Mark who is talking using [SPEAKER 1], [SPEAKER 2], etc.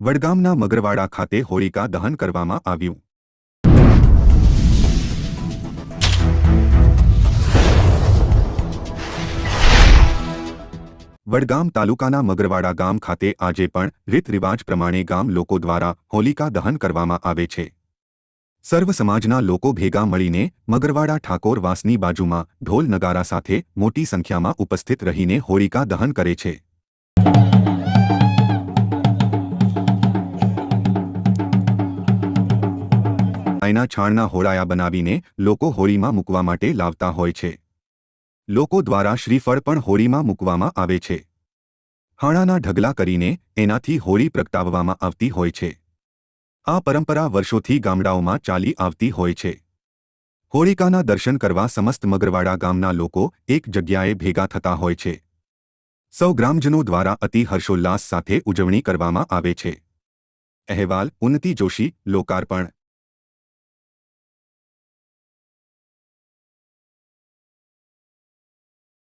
[SPEAKER 1] વડગામના મગરવાડા ખાતે હોળિકા દહન કરવામાં આવ્યું. વડગામ તાલુકાના મગરવાડા ગામ ખાતે આજે પણ રીત રિવાજ પ્રમાણે ગામ લોકો દ્વારા હોલિકા દહન કરવામાં આવે છે. સર્વ સમાજના લોકો ભેગા મળીને મગરવાડા ઠાકોર વાસની બાજુમાં ઢોલ નગારા સાથે મોટી સંખ્યામાં ઉપસ્થિત રહીને હોળિકા દહન કરે છે. ગાયના છાણના હોળાયા બનાવીને લોકો હોળીમાં મૂકવા માટે લાવતા હોય છે. લોકો દ્વારા શ્રીફળ પણ હોળીમાં મૂકવામાં આવે છે. હાણાના ઢગલા કરીને એનાથી હોળી પ્રગટાવવામાં આવતી હોય છે. આ પરંપરા વર્ષોથી ગામડાઓમાં ચાલી આવતી હોય છે. હોળિકાના દર્શન કરવા સમસ્ત મગરવાડા ગામના લોકો એક જગ્યાએ ભેગા થતા હોય છે. સૌ ગ્રામજનો દ્વારા અતિ હર્ષોલ્લાસ સાથે ઉજવણી કરવામાં આવે છે. અહેવાલ, ઉન્નતિ જોશી, લોકાર્પણ